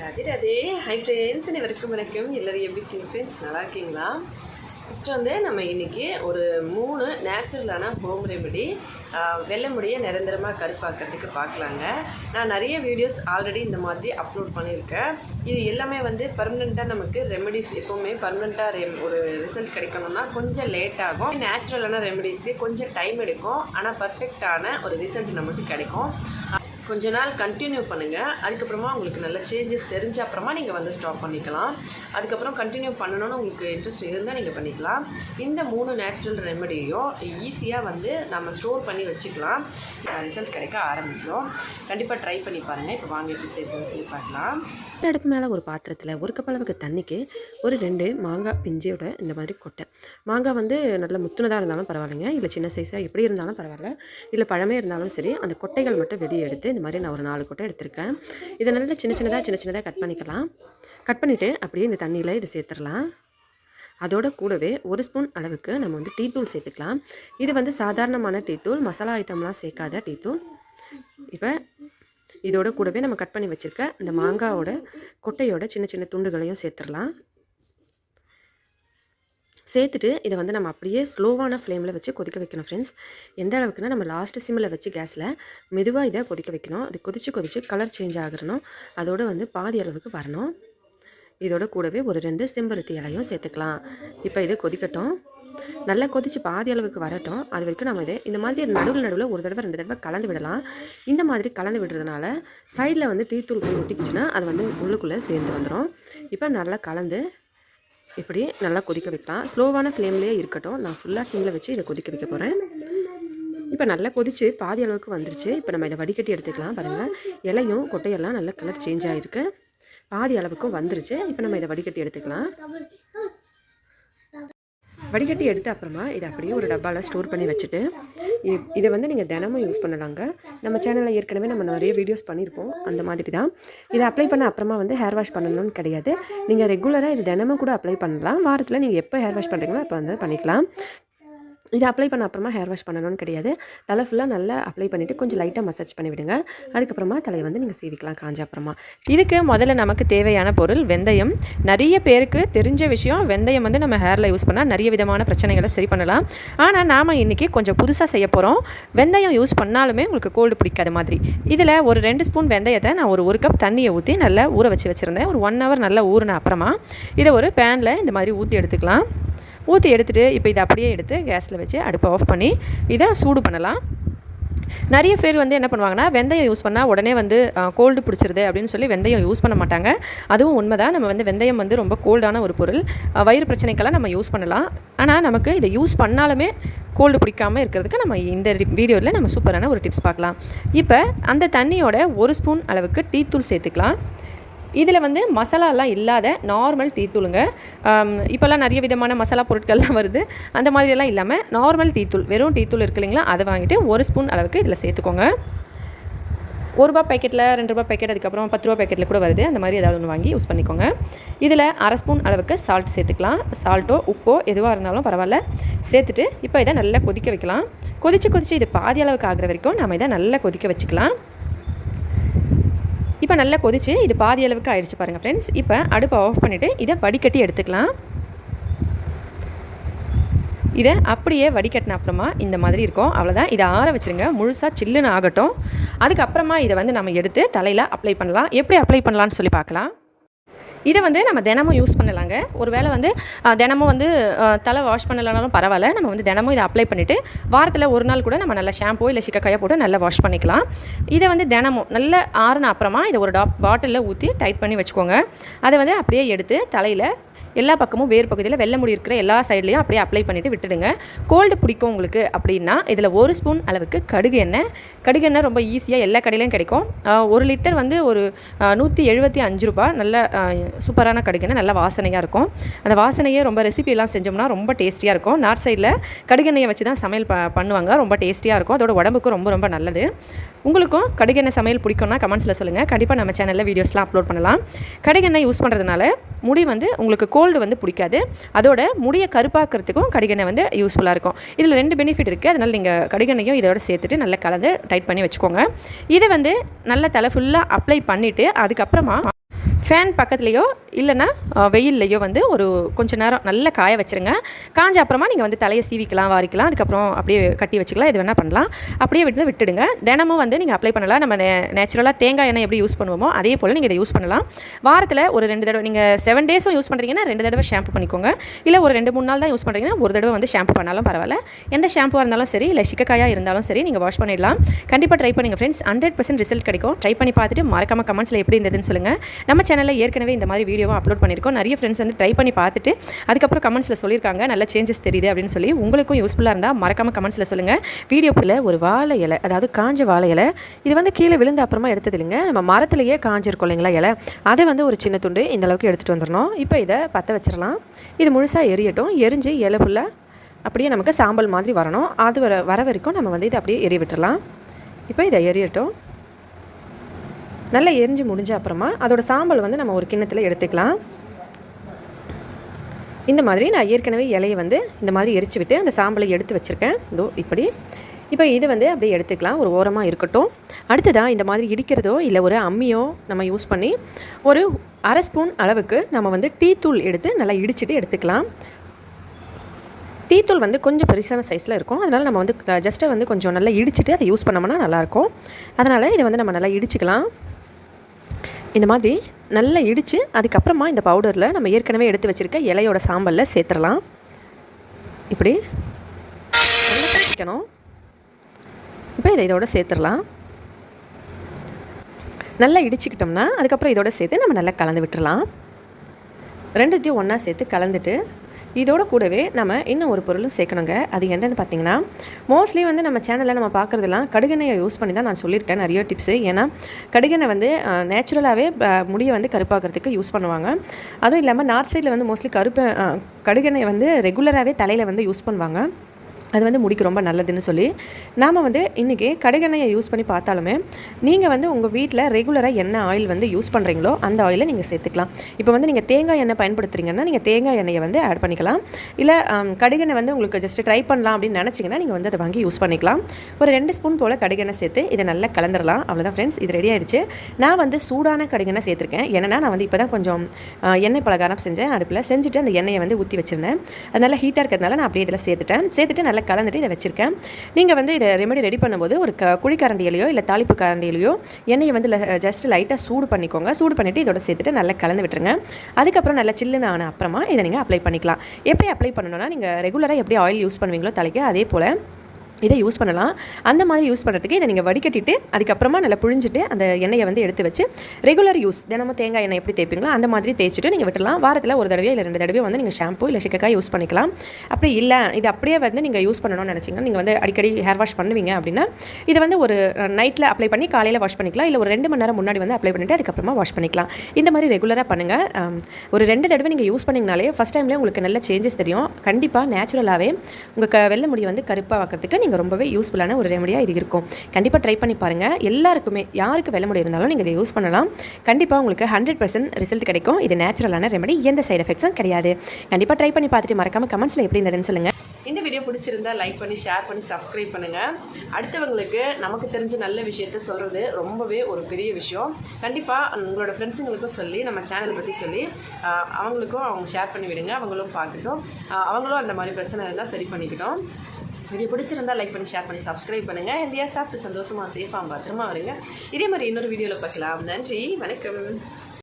Radhe Radhe hi friends வணக்கம் வணக்கம். எல்லோரும் எப்படி இருக்கீங்க ஃப்ரெண்ட்ஸ் நல்லா இருக்கீங்களா? ஃபஸ்ட்டு வந்து நம்ம இன்றைக்கி ஒரு மூணு நேச்சுரலான ஹோம் ரெமெடி வெள்ளை முடியை நிரந்தரமாக கருப்பாக்கிறதுக்கு பார்க்கலாங்க. நான் நிறைய வீடியோஸ் ஆல்ரெடி இந்த மாதிரி அப்லோட் பண்ணியிருக்கேன். இது எல்லாமே வந்து பர்மனெண்ட்டாக நமக்கு ரெமெடிஸ் எப்போவுமே பர்மனெண்ட்டாக ரெம் ஒரு ரிசல்ட் கிடைக்கணும்னா கொஞ்சம் லேட் ஆகும். நேச்சுரலான ரெமெடிஸ்க்கு கொஞ்சம் டைம் எடுக்கும். ஆனால் பர்ஃபெக்டான ஒரு ரிசல்ட் நமக்கு கிடைக்கும். கொஞ்ச நாள் கண்டினியூ பண்ணுங்கள் அதுக்கப்புறமா உங்களுக்கு நல்ல சேஞ்சஸ் தெரிஞ்ச அப்புறமா நீங்கள் வந்து ஸ்டாப் பண்ணிக்கலாம். அதுக்கப்புறம் கண்டினியூ பண்ணணும்னு உங்களுக்கு இன்ட்ரெஸ்ட் இருந்தால் நீங்கள் பண்ணிக்கலாம். இந்த மூணு நேச்சுரல் ரெமெடியும் ஈஸியாக வந்து நம்ம ஸ்டோர் பண்ணி வச்சுக்கலாம். ரிசல்ட் கிடைக்க ஆரம்பிச்சிடும் கண்டிப்பாக ட்ரை பண்ணி பாருங்கள் இப்போ வாங்க எப்படி செய்யறதுன்னு சொல்லி பார்க்கலாம். அடுப்பு மேலே ஒரு பாத்திரத்தில் ஒரு கப் அளவுக்கு தண்ணிக்கு ஒரு ரெண்டு மாங்காய் பிஞ்சியோட இந்த மாதிரி கொட்டை. மாங்காய் வந்து நல்ல முத்துனதாக இருந்தாலும் பரவாயில்லைங்க. இல்லை சின்ன சைஸாக எப்படி இருந்தாலும் பரவாயில்ல. இல்லை பழமே இருந்தாலும் சரி அந்த கொட்டைகள் மட்டும் வெளியே எடுத்து இந்த மாதிரி நான் ஒரு நாலு கொட்டை எடுத்திருக்கேன். இதை நல்லா சின்ன சின்னதாக சின்ன சின்னதாக கட் பண்ணிக்கலாம். கட் பண்ணிவிட்டு அப்படியே இந்த தண்ணியில் இதை சேர்த்துடலாம். அதோட கூடவே ஒரு ஸ்பூன் அளவுக்கு நம்ம வந்து டீத்தூள் சேர்த்துக்கலாம். இது வந்து சாதாரணமான டீத்தூள் மசாலா ஐட்டம்லாம் சேர்க்காத டீத்தூள் இப்போ இதோட கூடவே நம்ம கட் பண்ணி வச்சுருக்க இந்த மாங்காவோட கொட்டையோட சின்ன சின்ன துண்டுகளையும் சேர்த்துடலாம். சேர்த்துட்டு இதை வந்து நம்ம அப்படியே ஸ்லோவான ஃப்ளேமில் வச்சு கொதிக்க வைக்கணும் ஃப்ரெண்ட்ஸ் எந்த அளவுக்குன்னா நம்ம லாஸ்ட்டு சிம்மில் வச்சு கேஸில் மெதுவாக இதை கொதிக்க வைக்கணும். அது கொதித்து கொதித்து கலர் சேஞ்ச் ஆகிறணும். அதோட வந்து பாதி அளவுக்கு வரணும். இதோட கூடவே ஒரு ரெண்டு செம்பருத்தி இலையும் சேர்த்துக்கலாம். இப்போ இது கொதிக்கட்டும். நல்லா கொதித்து பாதி அளவுக்கு வரட்டும். அது வரைக்கும் நம்ம இது இந்த மாதிரி நடுவில் நடுவில் ஒரு தடவை ரெண்டு தடவை கலந்து விடலாம். இந்த மாதிரி கலந்து விடுறதுனால சைடில் வந்து டீத்தூள் போய் ஒட்டிக்கிச்சுன்னா அது வந்து உள்ளுக்குள்ளே சேர்ந்து வந்துடும் இப்போ நல்லா கலந்து இப்படி நல்லா கொதிக்க வைக்கலாம். ஸ்லோவான ஃப்ளேம்லேயே இருக்கட்டும். நான் ஃபுல்லாக சிம்மில் வச்சு இதை கொதிக்க வைக்க போகிறேன் இப்போ நல்லா கொதிச்சு பாதி அளவுக்கு வந்துருச்சு. இப்போ நம்ம இதை வடிகட்டி எடுத்துக்கலாம். பாருங்கள் இலையும் கொட்டையெல்லாம் நல்ல கலர் சேஞ்ச் ஆகிருக்கு பாதி அளவுக்கும் வந்துருச்சு. இப்போ நம்ம இதை வடிகட்டி எடுத்துக்கலாம். வடிகட்டி எடுத்த அப்புறமா இதை அப்படியே ஒரு டப்பாவில் ஸ்டோர் பண்ணி வச்சுட்டு இதை வந்து நீங்கள் தினமும் யூஸ் பண்ணலாங்க. நம்ம சேனலில் ஏற்கனவே நம்ம நிறைய வீடியோஸ் பண்ணியிருப்போம். அந்த மாதிரி தான். இதை அப்ளை பண்ண அப்புறமா வந்து ஹேர் வாஷ் பண்ணணும்னு கிடையாது. நீங்கள் ரெகுலராக இது தினமும் கூட அப்ளை பண்ணலாம். வாரத்தில் நீங்கள் எப்போ ஹேர் வாஷ் பண்ணுறீங்களோ அப்போ வந்து பண்ணிக்கலாம். இதை அப்ளை பண்ண அப்புறமா ஹேர் வாஷ் பண்ணணும்னு கிடையாது. தலை ஃபுல்லாக நல்லா அப்ளை பண்ணிவிட்டு கொஞ்சம் லைட்டாக மசாஜ் பண்ணி விடுங்க. அதுக்கப்புறமா தலையை வந்து நீங்கள் சீவிக்கலாம் காஞ்ச அப்புறமா. இதுக்கு முதல்ல நமக்கு தேவையான பொருள் வெந்தயம். நிறைய பேருக்கு தெரிஞ்ச விஷயம் வெந்தயம் வந்து நம்ம ஹேரில் யூஸ் பண்ணால் நிறைய விதமான பிரச்சனைகளை சரி பண்ணலாம். ஆனால் நாம் இன்றைக்கி கொஞ்சம் புதுசாக செய்ய போகிறோம் வெந்தயம் யூஸ் பண்ணாலுமே உங்களுக்கு கோல்டு பிடிக்காத மாதிரி. இதில் ஒரு ரெண்டு ஸ்பூன் வெந்தயத்தை நான் ஒரு ஒரு கப் தண்ணியை ஊற்றி நல்லா ஊற வச்சு வச்சுருந்தேன். ஒரு ஒன் ஹவர் நல்லா ஊறின அப்புறமா இதை ஒரு பேனில் இந்த மாதிரி ஊற்றி எடுத்துக்கலாம். ஊற்றி எடுத்துகிட்டு இப்போ இதை அப்படியே எடுத்து கேஸில் வச்சு அடுப்பை ஆஃப் பண்ணி இதை சூடு பண்ணலாம். நிறைய பேர் வந்து என்ன பண்ணுவாங்கன்னா வெந்தயம் யூஸ் பண்ணால் உடனே வந்து கோல்டு பிடிச்சிருது அப்படின்னு சொல்லி வெந்தயம் யூஸ் பண்ண மாட்டாங்க. அதுவும் உண்மைதான். நம்ம வந்து வெந்தயம் வந்து ரொம்ப கோல்டான ஒரு பொருள். வயிறு பிரச்சனைக்கெல்லாம் நம்ம யூஸ் பண்ணலாம். ஆனால் நமக்கு இதை யூஸ் பண்ணாலுமே கோல்டு பிடிக்காம இருக்கிறதுக்கு நம்ம இந்த வீடியோவில் நம்ம சூப்பரான ஒரு டிப்ஸ் பார்க்கலாம். இப்போ அந்த தண்ணியோட ஒரு ஸ்பூன் அளவுக்கு டீத்தூள் சேர்த்துக்கலாம். இதில் வந்து மசாலாலாம் இல்லாத நார்மல் டீத்தூளுங்க இப்போல்லாம் நிறைய விதமான மசாலா பொருட்கள்லாம் வருது. அந்த மாதிரியெல்லாம் இல்லாமல் நார்மல் டீத்தூள் வெறும் டீத்தூள் இருக்கு இல்லைங்களா? அதை வாங்கிட்டு ஒரு ஸ்பூன் அளவுக்கு இதில் சேர்த்துக்கோங்க. ஒரு ரூபா பேக்கெட்டில் ரெண்டு ரூபா பேக்கெட் அதுக்கப்புறம் பத்து ரூபா பேக்கெட்டில் கூட வருது. அந்த மாதிரி ஏதாவது ஒன்று வாங்கி யூஸ் பண்ணிக்கோங்க. இதில் அரை ஸ்பூன் அளவுக்கு சால்ட் சேர்த்துக்கலாம். சால்ட்டோ உப்போ எதுவாக இருந்தாலும் பரவாயில்ல. சேர்த்துட்டு இப்போ இதை நல்லா கொதிக்க வைக்கலாம். கொதிச்சு கொதிச்சு இது பாதி அளவுக்கு ஆகிற வரைக்கும் நம்ம இதை நல்லா கொதிக்க வச்சுக்கலாம். இப்போ நல்லா கொதிச்சு இது பாதி அளவுக்கு ஆயிடுச்சு பாருங்கள் ஃப்ரெண்ட்ஸ் இப்போ அடுப்பை ஆஃப் பண்ணிவிட்டு இதை வடிகட்டி எடுத்துக்கலாம். இதை அப்படியே வடிகட்டின அப்புறமா இந்த மாதிரி இருக்கும். அவ்வளோதான் இதை ஆற வச்சுருங்க. முழுசாக சில்லுன்னு ஆகட்டும். அதுக்கப்புறமா இதை வந்து நம்ம எடுத்து தலையில் அப்ளை பண்ணலாம். எப்படி அப்ளை பண்ணலான்னு சொல்லி பார்க்கலாம். இதை வந்து நம்ம தினமும் யூஸ் பண்ணலாங்க. ஒரு வேளை வந்து தினமும் வந்து தலை வாஷ் பண்ணலனாலும் பரவாயில்ல. நம்ம வந்து தினமும் இதை அப்ளை பண்ணிவிட்டு வாரத்தில் ஒரு நாள் கூட நம்ம நல்லா ஷாம்போ இல்லை சிக்கக்காயை போட்டு நல்லா வாஷ் பண்ணிக்கலாம். இதை வந்து தினமும் நல்ல ஆறுன அப்புறமா இதை ஒரு டாப் பாட்டிலில் ஊற்றி டைட் பண்ணி வச்சுக்கோங்க. அதை வந்து அப்படியே எடுத்து தலையில் எல்லா பக்கமும் வேர் பகுதியில் வெள்ளை முடி இருக்கிற எல்லா சைட்லேயும் அப்படியே அப்ளை பண்ணிவிட்டு விட்டுடுங்க. கோல்டு பிடிக்கும் உங்களுக்கு அப்படின்னா இதில் ஒரு ஸ்பூன் அளவுக்கு கடுகு எண்ணெய். கடுகு எண்ணெய் ரொம்ப ஈஸியாக எல்லா கடையிலையும் கிடைக்கும். ஒரு லிட்டர் வந்து ஒரு நூற்றி எழுபத்தி அஞ்சு ரூபாய். நல்ல சூப்பரான கடுகு எண்ணெய் நல்ல வாசனையாக இருக்கும். அந்த வாசனையே ரொம்ப ரெசிபியெல்லாம் செஞ்சோம்னா ரொம்ப டேஸ்டியாக இருக்கும். நார்த் சைடில் கடுகெண்ணெயை வச்சு தான் சமையல் ப பண்ணுவாங்க. ரொம்ப டேஸ்டியாக இருக்கும். அதோட உடம்புக்கும் ரொம்ப ரொம்ப நல்லது. உங்களுக்கும் கடுகெண்ணெய் சமையல் பிடிக்கும்னா கமெண்ட்ஸில் சொல்லுங்கள் கண்டிப்பாக நம்ம சேனலில் வீடியோஸ்லாம் அப்லோட் பண்ணலாம். கடுகெண்ணெய் யூஸ் பண்ணுறதுனால முடி வந்து உங்களுக்கு கோல்டு வந்து பிடிக்காது. அதோட முடியை கருப்பாக்கிறதுக்கும் கடுகெண்ணெய் வந்து யூஸ்ஃபுல்லாக இருக்கும். இதில் ரெண்டு பெனிஃபிட் இருக்குது அதனால் நீங்கள் கடுகெண்ணையும் இதோட சேர்த்துட்டு நல்லா கலந்து டைட் பண்ணி வச்சுக்கோங்க. இதை வந்து நல்லா தலை ஃபுல்லாக அப்ளை பண்ணிவிட்டு அதுக்கப்புறமா ஃபேன் பக்கத்துலேயோ இல்லைன்னா வெயில்லையோ வந்து ஒரு கொஞ்ச நேரம் நல்லா காய வச்சுருங்க. காஞ்ச அப்புறமா நீங்கள் வந்து தலையை சீவிக்கலாம் வாரிக்கலாம். அதுக்கப்புறம் அப்படியே கட்டி வச்சுக்கலாம். இது வேணால் பண்ணலாம். அப்படியே விட்டு விட்டுடுங்க. தினமும் வந்து நீங்கள் அப்ளை பண்ணலாம். நம்ம நேச்சுரலாக தேங்காய் எண்ணெய் எப்படி யூஸ் பண்ணுவோமோ அதே போல் நீங்கள் இதை யூஸ் பண்ணலாம். வாரத்தில் ஒரு ரெண்டு தடவை நீங்கள் செவன் டேஸும் யூஸ் பண்ணுறீங்கன்னா ரெண்டு தடவை ஷாம்பு பண்ணிக்கோங்க. இல்லை ஒரு ரெண்டு மூணு நாள் தான் யூஸ் பண்ணுறீங்கன்னா ஒரு தடவை வந்து ஷாம்பு பண்ணாலும் பரவாயில்ல. எந்த ஷாம்புவாக இருந்தாலும் சரி இல்லை சிக்கக்காயாக இருந்தாலும் சரி நீங்கள் வாஷ் பண்ணிடலாம். கண்டிப்பாக ட்ரை பண்ணுங்கள் ஃப்ரெண்ட்ஸ் ஹண்ட்ரட் பர்சன்ட் ரிசல்ட் கிடைக்கும். ட்ரை பண்ணி பார்த்துட்டு மறக்காம கமெண்ட்ஸில் எப்படி இருந்ததுன்னு சொல்லுங்கள் நம்ம சேனலில் ஏற்கனவே இந்த மாதிரி வீடியோவும் அப்லோட் பண்ணியிருக்கோம். நிறைய ஃப்ரெண்ட்ஸ் வந்து ட்ரை பண்ணி பார்த்துட்டு அதுக்கப்புறம் கமெண்ட்ஸில் சொல்லியிருக்காங்க. நல்ல சேஞ்சஸ் தெரியுது அப்படின்னு சொல்லி உங்களுக்கும் யூஸ்ஃபுல்லாக இருந்தால் மறக்காம கமெண்ட்ஸில் சொல்லுங்கள் வீடியோக்குள்ள ஒரு வாழை இலை அதாவது காஞ்ச வாழை இலை இது வந்து கீழே விழுந்த அப்புறமா எடுத்தது இல்லைங்க. நம்ம மரத்துலேயே காஞ்சிருக்கும் இல்லைங்களா இலை? அதை வந்து ஒரு சின்ன துண்டு இந்த அளவுக்கு எடுத்துகிட்டு வந்துடணும். இப்போ இதை பற்ற வச்சிடலாம். இது முழுசாக எரியட்டும். எரிஞ்சு இலை ஃபுல்லாக அப்படியே நமக்கு சாம்பல் மாதிரி வரணும். அது வர வர வரைக்கும் நம்ம வந்து இதை அப்படியே எரிய விட்டுடலாம். இப்போ இதை எரியட்டும். நல்லா எரிஞ்சு முடிஞ்ச அப்புறமா அதோட சாம்பல் வந்து நம்ம ஒரு கிண்ணத்தில் எடுத்துக்கலாம். இந்த மாதிரி நான் ஏற்கனவே இலையை வந்து இந்த மாதிரி எரிச்சு விட்டு அந்த சாம்பலை எடுத்து வச்சுருக்கேன். இதோ இப்படி. இப்போ இது வந்து அப்படியே எடுத்துக்கலாம். ஒரு ஓரமாக இருக்கட்டும். அடுத்ததாக இந்த மாதிரி இடிக்கிறதோ இல்லை ஒரு அம்மியோ நம்ம யூஸ் பண்ணி ஒரு அரை ஸ்பூன் அளவுக்கு நம்ம வந்து டீ தூள் எடுத்து நல்லா இடிச்சிட்டு எடுத்துக்கலாம். டீத்தூள் வந்து கொஞ்சம் பெருசான சைஸில் இருக்கும். அதனால் நம்ம வந்து ஜஸ்ட்டை வந்து கொஞ்சம் நல்லா இடிச்சிட்டு அதை யூஸ் பண்ணோம்னா நல்லாயிருக்கும் அதனால் இதை வந்து நம்ம நல்லா இடிச்சிக்கலாம். இந்த மாதிரி நல்லா இடித்து அதுக்கப்புறமா இந்த பவுடரில் நம்ம ஏற்கனவே எடுத்து வச்சுருக்க இலையோட சாம்பலில் சேர்த்துடலாம். இப்படி நல்லா கட்டிக்கணும் இப்போ இதை இதோட சேர்த்துடலாம். நல்லா இடிச்சுக்கிட்டோம்னா அதுக்கப்புறம் இதோட சேர்த்து நம்ம நல்லா கலந்து விட்டுறலாம் ரெண்டுத்தையும் ஒன்றா சேர்த்து கலந்துட்டு இதோட கூடவே நம்ம இன்னும் ஒரு பொருளும் சேர்க்கணுங்க. அது என்னென்னு பார்த்தீங்கன்னா மோஸ்ட்லி வந்து நம்ம சேனலில் நம்ம பார்க்குறதெல்லாம் கடுகெண்ணெயை யூஸ் பண்ணி தான் நான் சொல்லியிருக்கேன் நிறைய டிப்ஸு ஏன்னா கடுகெண்ணெய் வந்து நேச்சுரலாகவே முடியை வந்து கருப்பாக்கிறதுக்கு யூஸ் பண்ணுவாங்க. அதுவும் இல்லாமல் நார்த் சைடில் வந்து மோஸ்ட்லி கருப்பு கடுகெண்ணெய் வந்து ரெகுலராகவே தலையில் வந்து யூஸ் பண்ணுவாங்க. அது வந்து முடிக்கு ரொம்ப நல்லதுன்னு சொல்லி நாம் வந்து இன்றைக்கி கடுகெண்ணெயை யூஸ் பண்ணி பார்த்தாலுமே நீங்கள் வந்து உங்கள் வீட்டில் ரெகுலராக என்ன ஆயில் வந்து யூஸ் பண்ணுறீங்களோ அந்த ஆயிலை நீங்கள் சேர்த்துக்கலாம். இப்போ வந்து நீங்கள் தேங்காய் எண்ணெய் பயன்படுத்துறீங்கன்னா நீங்கள் தேங்காய் எண்ணெயை வந்து ஆட் பண்ணிக்கலாம். இல்லை கடுகெண்ணெய் வந்து உங்களுக்கு ஜஸ்ட் ட்ரை பண்ணலாம் அப்படின்னு நினச்சிங்கன்னா நீங்கள் வந்து அதை வாங்கி யூஸ் பண்ணிக்கலாம். ஒரு ரெண்டு ஸ்பூன் போல் கடுகெண்ணெய் சேர்த்து இதை நல்லா கலந்துடலாம் அவ்வளோதான் ஃப்ரெண்ட்ஸ் இது ரெடி ஆகிடுச்சு நான் வந்து சூடான கடுகெண்ணெய் சேர்த்துருக்கேன். ஏன்னா நான் வந்து இப்போ தான் கொஞ்சம் எண்ணெய் பலகாரம் செஞ்சேன். அடுப்பில் செஞ்சுட்டு அந்த எண்ணெயை வந்து ஊற்றி வச்சுருந்தேன். அது நல்லா ஹீட்டாக இருக்கிறதுனால நான் அப்படியே இதில் சேர்த்துட்டேன். சேர்த்துட்டு நல்லா கலந்துட்டு இதை வச்சுருக்கேன். நீங்கள் வந்து இதை ரெமெடி ரெடி பண்ணும்போது ஒரு க குழிக்கரண்டியிலையோ இல்லை தாளிப்பு கரண்டியிலையோ எண்ணெயை வந்து ஜஸ்ட் லைட்டாக சூடு பண்ணிக்கோங்க. சூடு பண்ணிவிட்டு இதோட சேர்த்துட்டு நல்லா கலந்து விட்டுருங்க. அதுக்கப்புறம் நல்லா சில்லுன்னு ஆன அப்புறமா இதை நீங்கள் அப்ளை பண்ணிக்கலாம். எப்படி அப்ளை பண்ணணும்னா நீங்கள் ரெகுலராக எப்படி ஆயில் யூஸ் பண்ணுவீங்களோ தலைக்கு அதே போல் இதை யூஸ் பண்ணலாம். அந்த மாதிரி யூஸ் பண்ணுறதுக்கு இதை நீங்கள் வடிகட்டிட்டு அதுக்கப்புறமா நல்லா புழிஞ்சிட்டு அந்த எண்ணெயை வந்து எடுத்து வச்சு ரெகுலர் யூஸ் தினமும் தேங்காய் எண்ணெய் எப்படி தேய்ப்பீங்களோ அந்த மாதிரி தேய்ச்சிட்டு நீங்கள் விட்டுலாம் வாரத்தில் ஒரு தடவையோ இல்லை ரெண்டு தடவையோ வந்து நீங்கள் ஷாம்பு இல்லை சிக்கக்காய் யூஸ் பண்ணிக்கலாம். அப்படி இல்லை இது அப்படியே வந்து நீங்கள் யூஸ் பண்ணணும்னு நினச்சிங்கன்னா நீங்கள் வந்து அடிக்கடி ஹேர் வாஷ் பண்ணுவீங்க அப்படின்னா இதை வந்து ஒரு நைட்டில் அப்ளை பண்ணி காலையில் வாஷ் பண்ணிக்கலாம். இல்லை ஒரு ரெண்டு மணி நேரம் முன்னாடி வந்து அப்ளை பண்ணிவிட்டு அதுக்கப்புறமா வாஷ் பண்ணிக்கலாம். இந்த மாதிரி ரெகுலராக பண்ணுங்கள் ஒரு ரெண்டு தடவை நீங்கள் யூஸ் பண்ணிங்கனாலே ஃபஸ்ட் டைம்லேயே உங்களுக்கு நல்ல சேஞ்சஸ் தெரியும். கண்டிப்பாக நேச்சுரலாகவே உங்கள் க வெள்ளை முடி வந்து கருப்பாக வைக்கிறதுக்கு நீங்கள் ரொம்பவே யூஸ்ஃபுல்லான ஒரு ரெமடியாக இது இருக்கும். கண்டிப்பாக ட்ரை பண்ணி பாருங்கள் எல்லாருக்குமே யாருக்கு வெள்ளை முடி இருந்தாலும் நீங்கள் இதை யூஸ் பண்ணலாம். கண்டிப்பாக உங்களுக்கு ஹண்ட்ரட் பர்சன்ட் ரிசல்ட் கிடைக்கும். இது நேச்சுரலான ரெமடி எந்த சைடு எஃபெக்ட்ஸும் கிடையாது. கண்டிப்பாக ட்ரை பண்ணி பார்த்துட்டு மறக்காமல் கமெண்ட்ஸில் எப்படி இருந்ததுன்னு சொல்லுங்கள் இந்த வீடியோ பிடிச்சிருந்தா லைக் பண்ணி ஷேர் பண்ணி சப்ஸ்கிரைப் பண்ணுங்கள் அடுத்தவங்களுக்கு நமக்கு தெரிஞ்ச நல்ல விஷயத்த சொல்கிறது ரொம்பவே ஒரு பெரிய விஷயம். கண்டிப்பாக உங்களோட ஃப்ரெண்ட்ஸுங்களுக்கும் சொல்லி நம்ம சேனலை பற்றி சொல்லி அவங்களுக்கும் அவங்க ஷேர் பண்ணி விடுங்க. அவங்களும் பார்த்துட்டோம். அவங்களும் அந்த மாதிரி பிரச்சனை எல்லாம் சரி பண்ணிக்கிட்டோம். வீடியோ பிடிச்சிருந்தா லைக் பண்ணி ஷேர் பண்ணி சப்ஸ்கிரைப் பண்ணுங்கள் ஹெல்த்தியாக சாப்பிட்டு சந்தோஷமாக சேஃபாக பத்திரமா வருங்க. இதே மாதிரி இன்னொரு வீடியோவில் பார்க்கலாம். நன்றி. வணக்கம்.